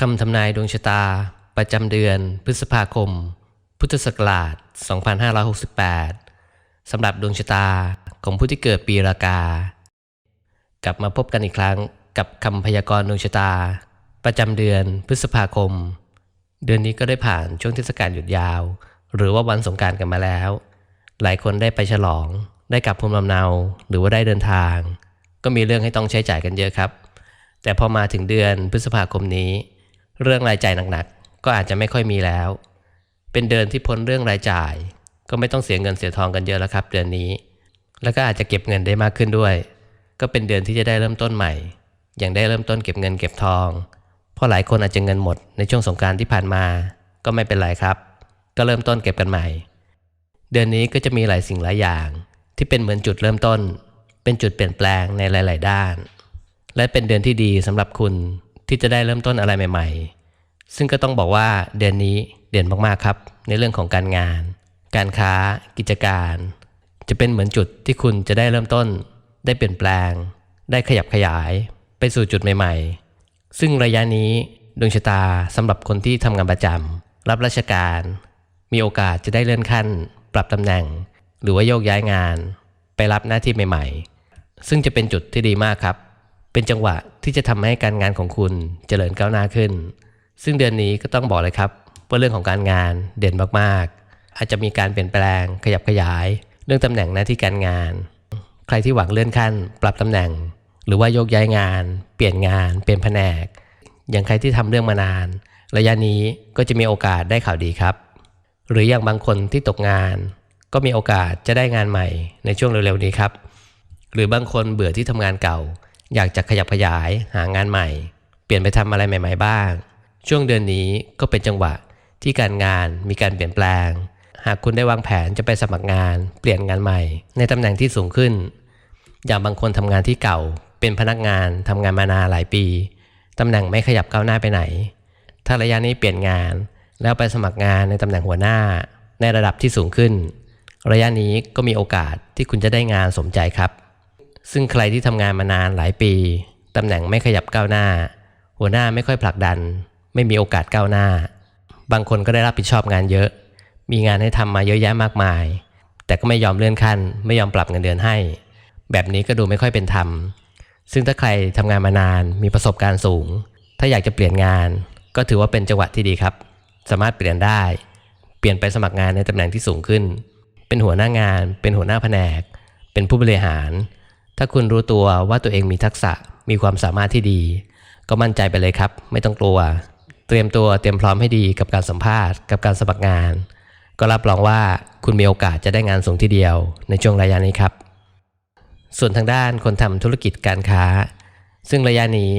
คำทำนายดวงชะตา ประจำเดือนพฤษภาคม พุทธศักราช 2568 สำหรับดวงชะตาของผู้ที่เกิดปีรากา กลับมาพบกันอีกครั้งกับคำพยากรณ์ดวงชะตา ประจำเดือนพฤษภาคม เดือนนี้ก็ได้ผ่านช่วงเทศกาลหยุดยาว หรือว่าวันสงการกันมาแล้ว หลายคนได้ไปฉลอง ได้กลับภูมิลำเนา หรือว่าได้เดินทาง ก็มีเรื่องให้ต้องใช้จ่ายกันเยอะครับ แต่พอมาถึงเดือนพฤษภาคมนี้ เรื่องรายจ่ายหนักๆ ก็อาจจะไม่ค่อยมีแล้ว เป็นเดือนที่พ้นเรื่องรายจ่าย ก็ไม่ต้องเสียเงินเสียทองกันเยอะแล้วครับ เดือนนี้ แล้วก็อาจจะเก็บเงินได้มากขึ้นด้วย ก็เป็นเดือนที่จะได้เริ่มต้นใหม่ อย่างได้เริ่มต้นเก็บเงินเก็บทอง เพราะหลายคนอาจจะเงินหมดในช่วงสงการที่ผ่านมา ก็ไม่เป็นไรครับ ก็เริ่มต้นเก็บกันใหม่ เดือนนี้ก็จะมีหลายสิ่งหลายอย่าง ที่เป็นเหมือนจุดเริ่มต้น เป็นจุดเปลี่ยนแปลงในหลาย ๆ ด้าน และเป็นเดือนที่ดีสำหรับคุณ ที่จะได้เริ่มต้นอะไรใหม่ ๆ ซึ่งก็ต้องบอกว่าเดือนนี้เด่นมากๆครับ ในเรื่องของการงาน การค้า กิจการ จะเป็นเหมือนจุดที่คุณจะได้เริ่มต้น ได้เปลี่ยนแปลง ได้ขยับขยาย ไปสู่จุดใหม่ ๆ ซึ่งระยะนี้ดวงชะตาสำหรับคนที่ทำงานประจำรับราชการ มีโอกาสจะได้เลื่อนขั้น ปรับตำแหน่ง หรือว่าโยกย้ายงาน ไปรับหน้าที่ใหม่ ๆ ซึ่งจะเป็นจุดที่ดีมากครับ เป็นจังหวะที่จะทำให้การงานของคุณเจริญก้าวหน้าขึ้น ซึ่งเดือนนี้ก็ต้องบอกเลยครับว่าเรื่องของการงานเด่นมากๆ อาจจะมีการเปลี่ยนแปลงขยับขยาย เรื่องตำแหน่งหน้าที่การงาน ใครที่หวังเลื่อนขั้น ปรับตำแหน่ง หรือว่าโยกย้ายงาน เปลี่ยนงาน เปลี่ยนแผนก อย่างใครที่ทำเรื่องมานาน ระยะนี้ก็จะมีโอกาสได้ข่าวดีครับ หรืออย่างบางคนที่ตกงาน ก็มีโอกาสจะได้งานใหม่ในช่วงเร็วๆนี้ครับ หรือบางคนเบื่อที่ทำงานเก่า อยากจะขยับขยายหางานใหม่ เปลี่ยนไปทำอะไรใหม่ ๆ บ้าง ช่วงเดือนนี้ก็เป็นจังหวะที่การงานมีการเปลี่ยนแปลง หากคุณได้วางแผนจะไปสมัครงาน เปลี่ยนงานใหม่ ในตำแหน่งที่สูงขึ้น อย่างบางคนทำงานที่เก่า เป็นพนักงานทำงานมานานหลายปีตำแหน่งไม่ขยับก้าวหน้าไปไหน ถ้าระยะนี้เปลี่ยนงาน แล้วไปสมัครงานในตำแหน่งหัวหน้า ในระดับที่สูงขึ้น ระยะนี้ก็มีโอกาสที่คุณจะได้งานสมใจครับ ซึ่งใครที่ทำงานมานานหลายปีตำแหน่งไม่ขยับก้าวหน้า หัวหน้าไม่ค่อยผลักดัน ไม่มีโอกาสก้าวหน้า บางคนก็ได้รับผิดชอบงานเยอะ มีงานให้ทำมาเยอะแยะมากมาย แต่ก็ไม่ยอมเลื่อนขั้น ไม่ยอมปรับเงินเดือนให้ แบบนี้ก็ดูไม่ค่อยเป็นธรรม ซึ่งถ้าใครทำงานมานานมีประสบการณ์สูง ถ้าอยากจะเปลี่ยนงาน ก็ถือว่าเป็นจังหวะที่ดีครับ สามารถเปลี่ยนได้ เปลี่ยนไปสมัครงานในตำแหน่งที่สูงขึ้น เป็นหัวหน้างาน เป็นหัวหน้าแผนก เป็นผู้บริหาร ถ้าคุณรู้ตัวว่าตัวเองมีทักษะมีความสามารถที่ดี ก็มั่นใจไปเลยครับ ไม่ต้องกลัว เตรียมตัวเตรียมพร้อมให้ดีกับการสัมภาษณ์กับการสมัครงาน ก็รับรองว่าคุณมีโอกาสจะได้งานสูงทีเดียว ในช่วงระยะนี้ครับ ส่วนทางด้านคนทำธุรกิจการค้า ซึ่งระยะนี้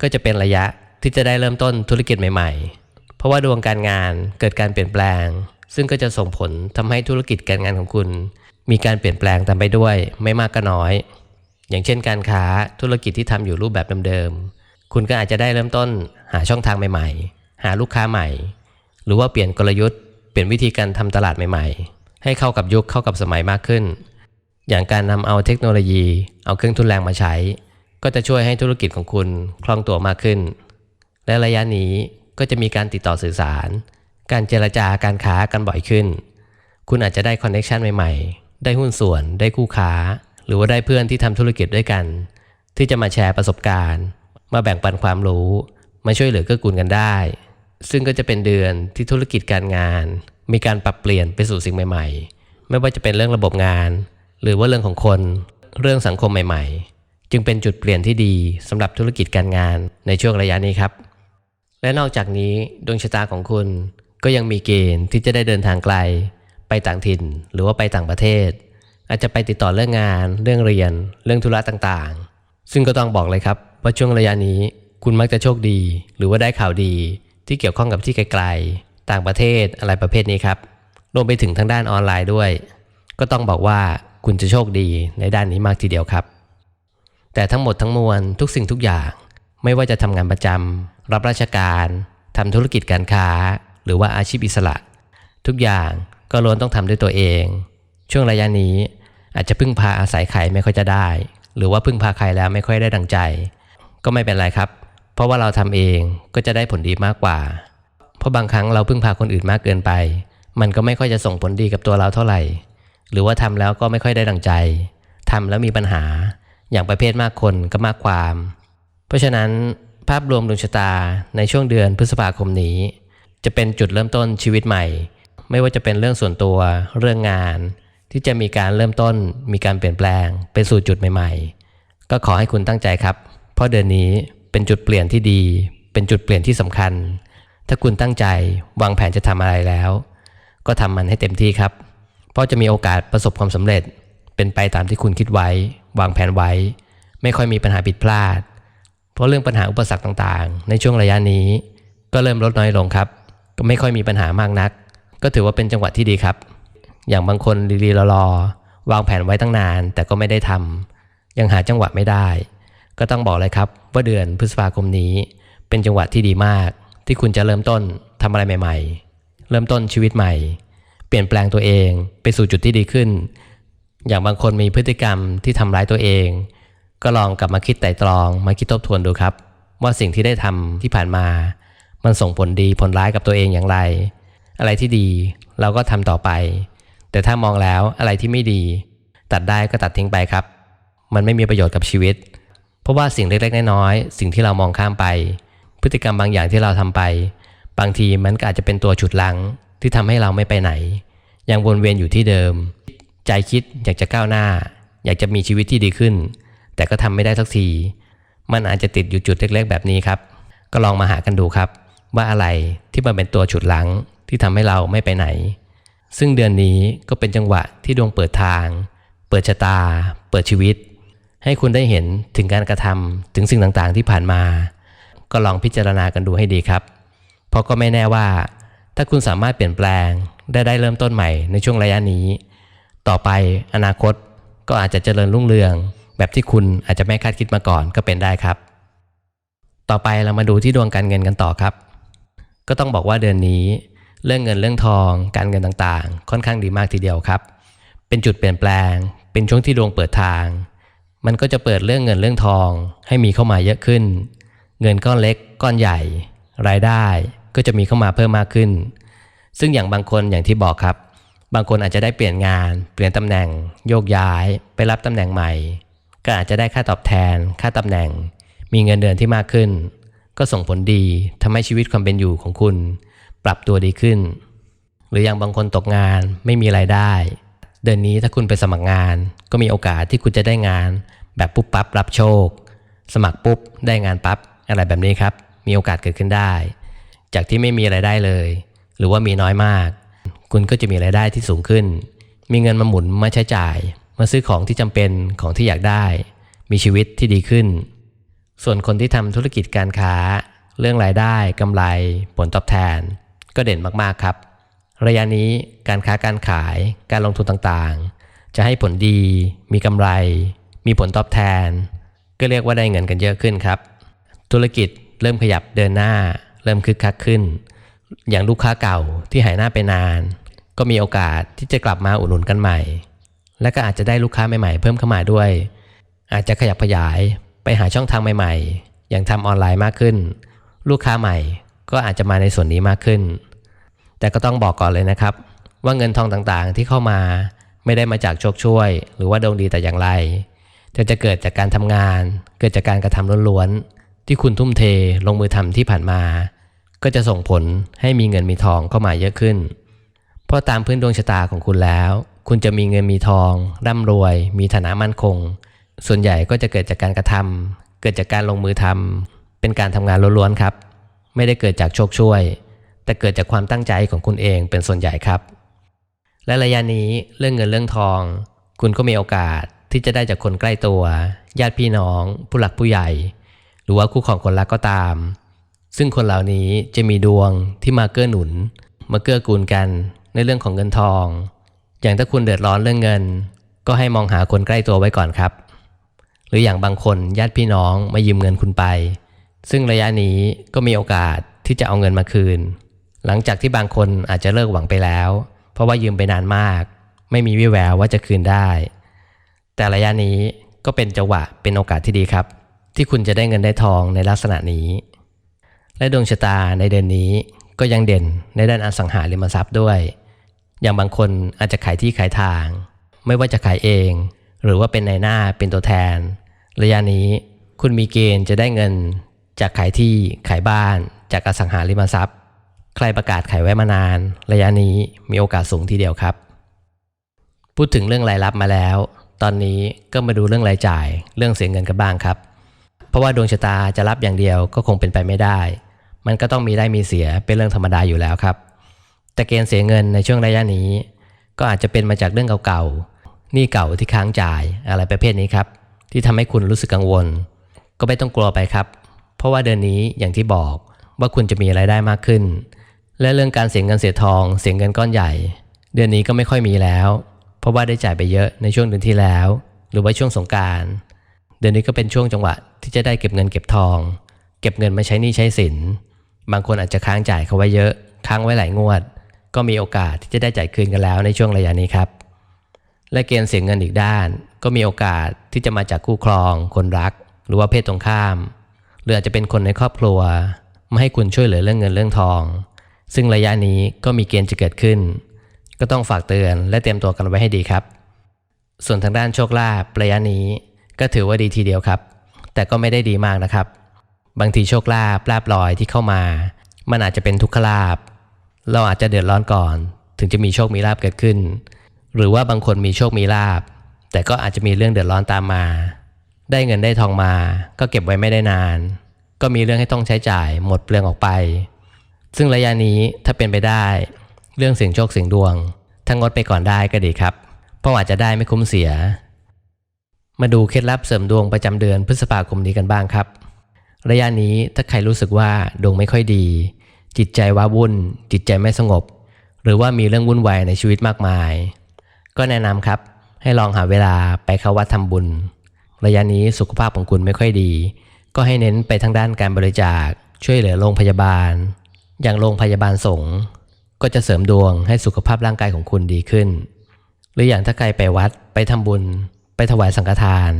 ก็จะเป็นระยะที่จะได้เริ่มต้นธุรกิจใหม่ ๆ เพราะว่าดวงการงานเกิดการเปลี่ยนแปลง ซึ่งก็จะส่งผลทำให้ธุรกิจการงานของคุณ มีการเปลี่ยนแปลงตามไปด้วยไม่มากก็น้อย อย่างเช่นการค้าธุรกิจที่ทำอยู่รูปแบบเดิมๆคุณก็อาจจะได้เริ่มต้นหาช่องทางใหม่ๆ หาลูกค้าใหม่ หรือว่าเปลี่ยนกลยุทธ์เปลี่ยนวิธีการทำตลาดใหม่ๆ ให้เข้ากับยุคเข้ากับสมัยมากขึ้น อย่างการนำเอาเทคโนโลยี เอาเครื่องทุนแรงมาใช้ ก็จะช่วยให้ธุรกิจของคุณคล่องตัวมากขึ้น และระยะนี้ก็จะมีการติดต่อสื่อสาร การเจรจาการค้ากันบ่อยขึ้น คุณอาจจะได้คอนเน็ชันใหม่ๆ ได้หุ้นส่วน ได้คู่ค้า หรือว่าได้เพื่อนที่ทำธุรกิจด้วยกัน ที่จะมาแชร์ประสบการณ์ มาแบ่งปันความรู้ มาช่วยเหลือเกื้อกูลกันได้ ซึ่งก็จะเป็นเดือนที่ธุรกิจการงาน มีการปรับเปลี่ยนไปสู่สิ่งใหม่ ๆ ไม่ว่าจะเป็นเรื่องระบบงาน หรือว่าเรื่องของคนเรื่องสังคมใหม่ ๆ จึงเป็นจุดเปลี่ยนที่ดีสำหรับธุรกิจการงานในช่วงระยะนี้ครับ และนอกจากนี้ดวงชะตาของคุณก็ยังมีเกณฑ์ที่จะได้เดินทางไกล ไปต่างถิ่น หรือว่าไปต่างประเทศ อาจจะไปติดต่อเรื่องงาน เรื่องเรียน เรื่องธุระต่างๆ ซึ่งก็ต้องบอกเลยครับว่าช่วงระยะนี้คุณมักจะโชคดี หรือว่าได้ข่าวดีที่เกี่ยวข้องกับที่ไกลๆ ต่างประเทศอะไรประเภทนี้ครับรวมไปถึงทางด้านออนไลน์ด้วย ก็ต้องบอกว่าคุณจะโชคดีในด้านนี้มากทีเดียวครับ แต่ทั้งหมดทั้งมวลทุกสิ่งทุกอย่าง ไม่ว่าจะทำงานประจำรับราชการทำธุรกิจการค้า หรือว่าอาชีพอิสระ ทุกอย่างก็ล้วนต้องทำด้วยตัวเอง ช่วงระยะนี้ อาจจะพึ่งพาอาศัยใครไม่ค่อยจะได้ หรือว่าพึ่งพาใครแล้วไม่ค่อยได้ดังใจ ก็ไม่เป็นไรครับ เพราะว่าเราทำเองก็จะได้ผลดีมากกว่า เพราะบางครั้งเราพึ่งพาคนอื่นมากเกินไป มันก็ไม่ค่อยจะส่งผลดีกับตัวเราเท่าไหร่ หรือว่าทำแล้วก็ไม่ค่อยได้ดังใจทำแล้วมีปัญหา อย่างประเภทมากคนก็มากความ เพราะฉะนั้นภาพรวมดวงชะตาในช่วงเดือนพฤษภาคมนี้ จะเป็นจุดเริ่มต้นชีวิตใหม่ ไม่ว่าจะเป็นเรื่องส่วนตัว เรื่องงาน ที่จะมีการเริ่มต้น มีการเปลี่ยนแปลง ไปสู่จุดใหม่ ๆ ก็ขอให้คุณตั้งใจครับ เพราะเดือนนี้เป็นจุดเปลี่ยนที่ดี เป็นจุดเปลี่ยนที่สำคัญ ถ้าคุณตั้งใจวางแผนจะทำอะไรแล้ว ก็ทำมันให้เต็มที่ครับ เพราะจะมีโอกาสประสบความสำเร็จ เป็นไปตามที่คุณคิดไว้ วางแผนไว้ ไม่ค่อยมีปัญหาผิดพลาด เพราะเรื่องปัญหาอุปสรรคต่างๆ ในช่วงระยะนี้ ก็เริ่มลดน้อยลงครับ ก็ไม่ค่อยมีปัญหามากนัก ก็ถือว่าเป็นจังหวะที่ดีครับ อย่างบางคนรีรอๆวางแผนไว้ตั้งนาน แต่ก็ไม่ได้ทำยังหาจังหวะไม่ได้ ก็ต้องบอกเลยครับว่าเดือนพฤษภาคมนี้ เป็นจังหวะที่ดีมาก ที่คุณจะเริ่มต้นทำอะไรใหม่ ๆ เริ่มต้นชีวิตใหม่ เปลี่ยนแปลงตัวเองไปสู่จุดที่ดีขึ้น อย่างบางคนมีพฤติกรรมที่ทำร้ายตัวเอง ก็ลองกลับมาคิดไต่ตรองมาคิดทบทวนดูครับ ว่าสิ่งที่ได้ทำที่ผ่านมา มันส่งผลดีผลร้ายกับตัวเองอย่างไร อะไรที่ดีเราก็ทำต่อไป แต่ถ้ามองแล้วอะไรที่ไม่ดี ตัดได้ก็ตัดทิ้งไปครับ มันไม่มีประโยชน์กับชีวิต เพราะว่าสิ่งเล็กๆน้อยๆสิ่งที่เรามองข้ามไป พฤติกรรมบางอย่างที่เราทำไป บางทีมันก็อาจจะเป็นตัวฉุดลังที่ทำให้เราไม่ไปไหน ยังวนเวียนอยู่ที่เดิม ใจคิดอยากจะก้าวหน้า อยากจะมีชีวิตที่ดีขึ้น แต่ก็ทำไม่ได้สักทีมันอาจจะติดอยู่จุดเล็ก ๆ แบบนี้ครับ ก็ลองมาหากันดูครับ ว่าอะไรที่มันเป็นตัวฉุดลังที่ทำให้เราไม่ไปไหน ซึ่งเดือนนี้ก็เป็นจังหวะที่ดวงเปิดทาง เปิดชะตา เปิดชีวิต ให้คุณได้เห็นถึงการกระทำถึงสิ่งต่างๆที่ผ่านมา ก็ลองพิจารณากันดูให้ดีครับ เพราะก็ไม่แน่ว่า ถ้าคุณสามารถเปลี่ยนแปลงได้ได้เริ่มต้นใหม่ในช่วงระยะนี้ ต่อไปอนาคตก็อาจจะเจริญรุ่งเรือง แบบที่คุณอาจจะไม่คาดคิดมาก่อนก็เป็นได้ครับ ต่อไปเรามาดูที่ดวงการเงินกันต่อครับ ก็ต้องบอกว่าเดือนนี้ เรื่องเงินเรื่องทอง การเงินต่างๆ ค่อนข้างดีมากทีเดียวครับ เป็นจุดเปลี่ยนแปลง เป็นช่วงที่ดวงเปิดทาง มันก็จะเปิดเรื่องเงินเรื่องทอง ให้มีเข้ามาเยอะขึ้น เงินก้อนเล็กก้อนใหญ่ รายได้ก็จะมีเข้ามาเพิ่มมากขึ้น ซึ่งอย่างบางคนอย่างที่บอกครับ บางคนอาจจะได้เปลี่ยนงาน เปลี่ยนตำแหน่ง โยกย้าย ไปรับตำแหน่งใหม่ ก็อาจจะได้ค่าตอบแทน ค่าตำแหน่ง มีเงินเดือนที่มากขึ้น ก็ส่งผลดีทำให้ชีวิตความเป็นอยู่ของคุณ ปรับตัวดีขึ้น หรืออย่างบางคนตกงานไม่มีไรายได้ เดือนนี้ถ้าคุณไปสมัครงาน ก็มีโอกาสที่คุณจะได้งาน แบบปุ๊บปั๊บรับโชค สมัครปุ๊บได้งานปั๊บอะไรแบบนี้ครับ มีโอกาสเกิดขึ้นได้ จากที่ไม่มีไรายได้เลย หรือว่ามีน้อยมาก คุณก็จะมีรายได้ที่สูงขึ้น มีเงินมาหมุนมาใช้จ่าย มาซื้อของที่จำเป็นของที่อยากได้ มีชีวิตที่ดีขึ้น ส่วนคนที่ทำธุรกิจการค้า เรื่องรายได้กำไร ผลตอบแทน ก็เด่นมากๆครับ ระยะนี้การค้าการขายการลงทุนต่างๆ จะให้ผลดี มีกำไร มีผลตอบแทน ก็เรียกว่าได้เงินกันเยอะขึ้นครับ ธุรกิจเริ่มขยับเดินหน้า เริ่มคึกคักขึ้น อย่างลูกค้าเก่าที่หายหน้าไปนาน ก็มีโอกาสที่จะกลับมาอุดหนุนกันใหม่ และก็อาจจะได้ลูกค้าใหม่ๆ เพิ่มเข้ามาด้วย อาจจะขยับขยายไปหาช่องทางใหม่ๆ อย่างทำออนไลน์มากขึ้น ลูกค้าใหม่ก็อาจจะมาในส่วนนี้มากขึ้น แต่ก็ต้องบอกก่อนเลยนะครับ ว่าเงินทองต่างๆที่เข้ามาไม่ได้มาจากโชคช่วย หรือว่าดวงดีแต่อย่างไรแต่จะเกิดจากการทำงาน เกิดจากการกระทำล้วนๆที่คุณทุ่มเทลงมือทำที่ผ่านมา ก็จะส่งผลให้มีเงินมีทองเข้ามาเยอะขึ้น เพราะตามพื้นดวงชะตาของคุณแล้ว คุณจะมีเงินมีทองร่ำรวย มีฐานะมั่นคง ส่วนใหญ่ก็จะเกิดจากการกระทำเกิดจากการลงมือทำเป็นการทำงานล้วนๆครับ ไม่ได้เกิดจากโชคช่วย แต่เกิดจากความตั้งใจของคุณเองเป็นส่วนใหญ่ครับ และระยะนี้เรื่องเงินเรื่องทอง คุณก็มีโอกาสที่จะได้จากคนใกล้ตัว ญาติพี่น้อง ผู้หลักผู้ใหญ่ หรือว่าคู่ของคนรักก็ตาม ซึ่งคนเหล่านี้จะมีดวงที่มาเกื้อหนุน มาเกื้อกูลกันในเรื่องของเงินทอง อย่างถ้าคุณเดือดร้อนเรื่องเงิน ก็ให้มองหาคนใกล้ตัวไว้ก่อนครับ หรืออย่างบางคนญาติพี่น้องมายืมเงินคุณไป ซึ่งระยะนี้ก็มีโอกาสที่จะเอาเงินมาคืน หลังจากที่บางคนอาจจะเลิกหวังไปแล้ว เพราะว่ายืมไปนานมาก ไม่มีวิแววว่าจะคืนได้ แต่ระยะนี้ก็เป็นจังหวะเป็นโอกาสที่ดีครับ ที่คุณจะได้เงินได้ทองในลักษณะนี้ และดวงชะตาในเดือนนี้ก็ยังเด่นในด้านอสังหาริมทรัพย์ด้วย อย่างบางคนอาจจะขายที่ขายทาง ไม่ว่าจะขายเอง หรือว่าเป็นในายหน้าเป็นตัวแทน ระยะนี้คุณมีเกณฑ์จะได้เงิน จากขายที่ขายบ้าน จากอสังหาริมทรัพย์ ใครประกาศขายไว้มานาน ระยะนี้มีโอกาสสูงทีเดียวครับ พูดถึงเรื่องรายรับมาแล้ว ตอนนี้ก็มาดูเรื่องรายจ่าย เรื่องเสียเงินกันบ้างครับ เพราะว่าดวงชะตาจะรับอย่างเดียวก็คงเป็นไปไม่ได้ มันก็ต้องมีได้มีเสียเป็นเรื่องธรรมดาอยู่แล้วครับ แต่เกณฑ์เสียเงินในช่วงระยะนี้ ก็อาจจะเป็นมาจากเรื่องเก่าๆหนี้เก่าที่ค้างจ่ายอะไรประเภทนี้ครับ ที่ทำให้คุณรู้สึกกังวล ก็ไม่ต้องกลัวไปครับ เพราะว่าเดือนนี้อย่างที่บอกว่าคุณจะมีรายได้มากขึ้น และเรื่องการเสียเงินเสียทองเสียเงินก้อนใหญ่ เดือนนี้ก็ไม่ค่อยมีแล้ว เพราะว่าได้จ่ายไปเยอะในช่วงเดือนที่แล้ว หรือว่าช่วงสงการเดือนนี้ก็เป็นช่วงจังหวะที่จะได้เก็บเงินเก็บทอง เก็บเงินมาใช้หนี้ใช้สิน บางคนอาจจะค้างจ่ายเขาไว้เยอะ ค้างไว้หลายงวด ก็มีโอกาสที่จะได้จ่ายคืนกันแล้วในช่วงระยะนี้ครับ และเกณฑ์เสียเงินอีกด้าน ก็มีโอกาสที่จะมาจากคู่ครอง คนรัก หรือว่าเพศตรงข้าม หรืออาจจะเป็นคนในครอบครัวไมาให้คุณช่วยเหลือเรื่องเงินเรื่องทอง ซึ่งระยะนี้ก็มีเกณฑ์จะเกิดขึ้น ก็ต้องฝากเตือนและเตรียมตัวกันไว้ให้ดีครับ ส่วนทางด้านโชคลาภระยะนี้ก็ถือว่าดีทีเดียวครับ แต่ก็ไม่ได้ดีมากนะครับ บางทีโชคลาภลาบลอยที่เข้ามา มันอาจจะเป็นทุกขลาภเราอาจจะเดือดร้อนก่อน ถึงจะมีโชคมีลาภเกิดขึ้น หรือว่าบางคนมีโชคมีลาภแต่ก็อาจจะมีเรื่องเดือดร้อนตามมา ได้เงินได้ทองมา ก็เก็บไว้ไม่ได้นาน ก็มีเรื่องให้ต้องใช้จ่ายหมดเปลืองออกไป ซึ่งระยะนี้ถ้าเป็นไปได้ เรื่องเสี่ยงโชคเสี่ยงดวงถ้างดไปก่อนได้ก็ดีครับ เพราะอาจจะได้ไม่คุ้มเสีย มาดูเคล็ดลับเสริมดวงประจำเดือนพฤษภาคมนี้กันบ้างครับ ระยะนี้ถ้าใครรู้สึกว่าดวงไม่ค่อยดี จิตใจว้าวุ่น จิตใจไม่สงบ หรือว่ามีเรื่องวุ่นวายในชีวิตมากมาย ก็แนะนำครับ ให้ลองหาเวลาไปเข้าวัดทำบุญ ระยะนี้สุขภาพของคุณไม่ค่อยดี ก็ให้เน้นไปทางด้านการบริจาค ช่วยเหลือโรงพยาบาล อย่างโรงพยาบาลสงฆ์ก็จะเสริมดวงให้สุขภาพร่างกายของคุณดีขึ้น หรืออย่างถ้าใครไปวัดไปทำบุญ ไปถวายสังฆทาน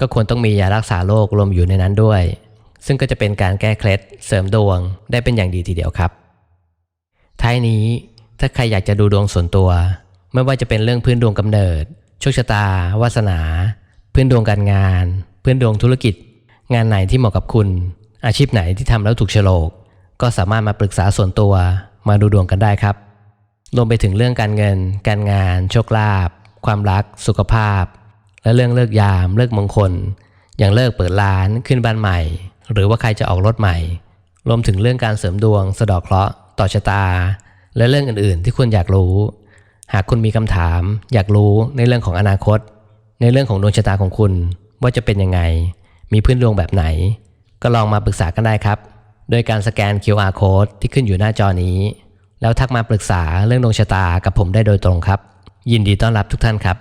ก็ควรต้องมียารักษาโรครวมอยู่ในนั้นด้วย ซึ่งก็จะเป็นการแก้เคล็ดเสริมดวงได้เป็นอย่างดีทีเดียวครับ ท้ายนี้ถ้าใครอยากจะดูดวงส่วนตัว ไม่ว่าจะเป็นเรื่องพื้นดวงกำเนิดโชคชะตา วาสนา พื้นดวงการงาน พื้นดวงธุรกิจ งานไหนที่เหมาะกับคุณ อาชีพไหนที่ทำแล้วถูกโฉลก ก็สามารถมาปรึกษาส่วนตัวมาดูดวงกันได้ครับ รวมไปถึงเรื่องการเงิน การงาน โชคลาภ ความรัก สุขภาพ และเรื่องเลิกยาม เลิกมงคล อย่างเลิกเปิดร้าน ขึ้นบ้านใหม่ หรือว่าใครจะออกรถใหม่ รวมถึงเรื่องการเสริมดวง สะดอกเคราะห์ ต่อชะตา และเรื่องอื่นๆ ที่คุณอยากรู้ หากคุณมีคำถาม อยากรู้ในเรื่องของอนาคต ในเรื่องของดวงชะตาของคุณ ว่าจะเป็นยังไง มีพื้นดวงแบบไหน ก็ลองมาปรึกษากันได้ครับ โดยการสแกน QR code ที่ขึ้นอยู่หน้าจอนี้ แล้วทักมาปรึกษาเรื่องดวงชะตากับผมได้โดยตรงครับ ยินดีต้อนรับทุกท่านครับ